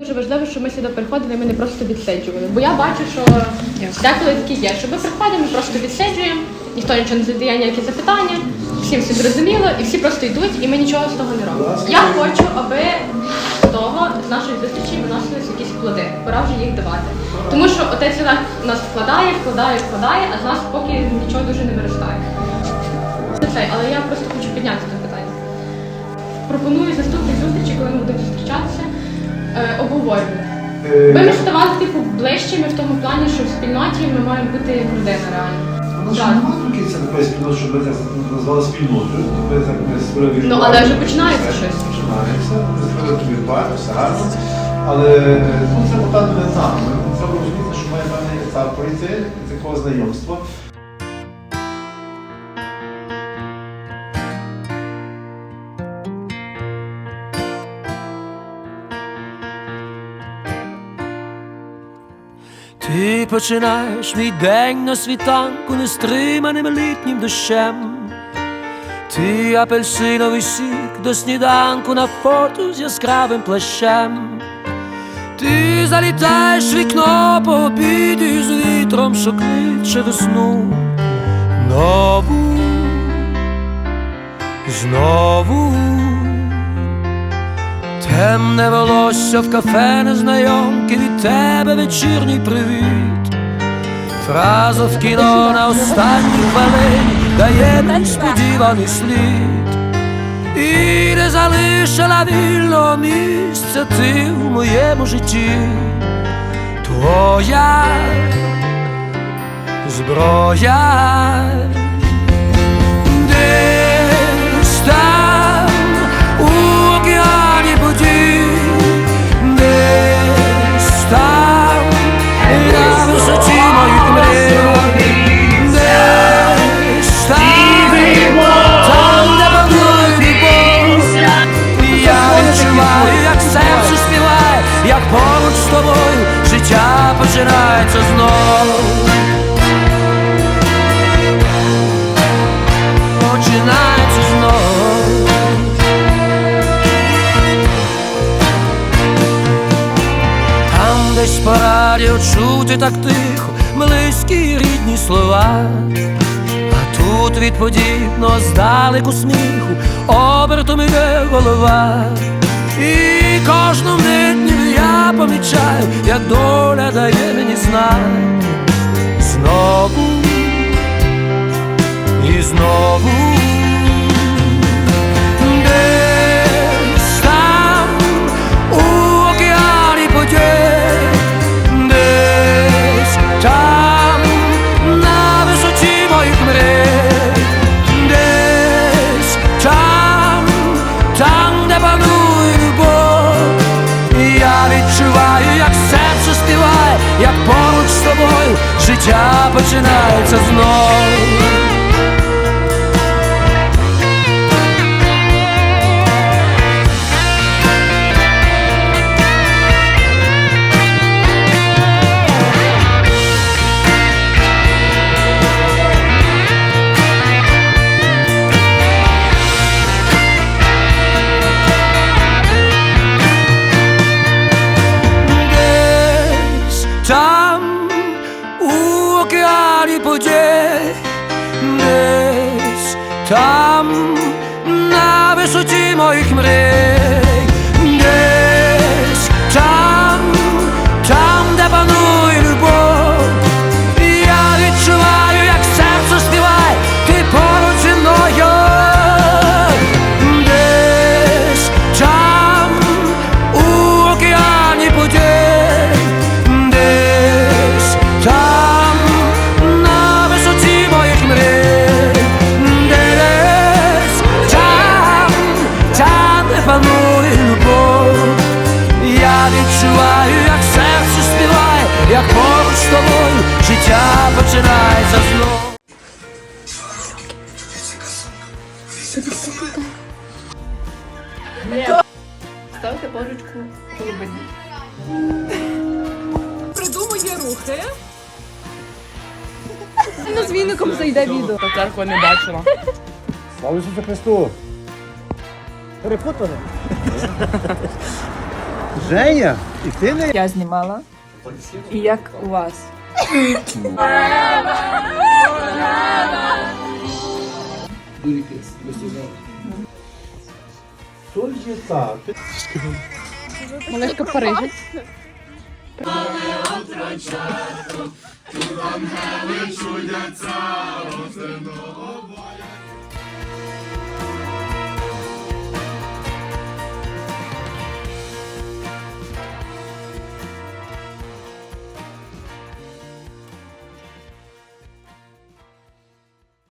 Дуже важливо, щоб ми сюди приходили, ми не просто відсиджували. Бо я бачу, що деколи такі є, що ми приходимо, ми просто відсиджуємо, ніхто нічого не задає ніякі запитання, всім все зрозуміло, і всі просто йдуть, і ми нічого з того не робимо. Я хочу, аби з того з нашої зустрічі виносились якісь плоди. Пора вже їх давати. Тому що отець Олег нас вкладає, вкладає, вкладає, а з нас поки нічого дуже не виростає. Це але я просто хочу підняти це питання. Пропоную наступні зустрічі, коли ми будемо зустрічатися, е, обговорювати. Е, Ми б ставали типу ближчими в тому плані, що в спільноті ми маємо бути як родина реально. У нас Так. немає такої це такої спільноти, щоб ми це назвали спільнотою. Ми так ми створили Ну, але вже починається Все, щось. Починається. Ми створили тобі пару, все гарно. Але ну, це напевно не там. Ми треба розуміти, що має певний етап пройти такого знайомства. Ти починаєш мій день на світанку нестриманим літнім дощем. Ти апельсиновий сік до сніданку на фото з яскравим плащем. Ти залітаєш вікно по обіді з вітром, що кличе весну. Нову, знову. Темне волосся в кафе незнайомки від тебе вечірній привіт. Фраза в кіно на останній хвилині дає несподіваний слід. І не залишила вільного місця ти в моєму житті. Твоя зброя. Починається знов. Починається знов. Там десь по радіо чути так тихо, близькі рідні слова. А тут від подібного здалеку сміху обертом іде голова. І кожну мить я помічаю, як доля дає мені знак. Знову і знову. Життя починається знов. Десь там на висоті моїх мрій, Ставте божечку голубині. придумує рухи. Ну, з віником зайде відео. Та церква не бачила. Слава Ісусу Христу! Перепутали? Женя, і ти не Я знімала. І як у вас? Є так. Малешка в Парижі.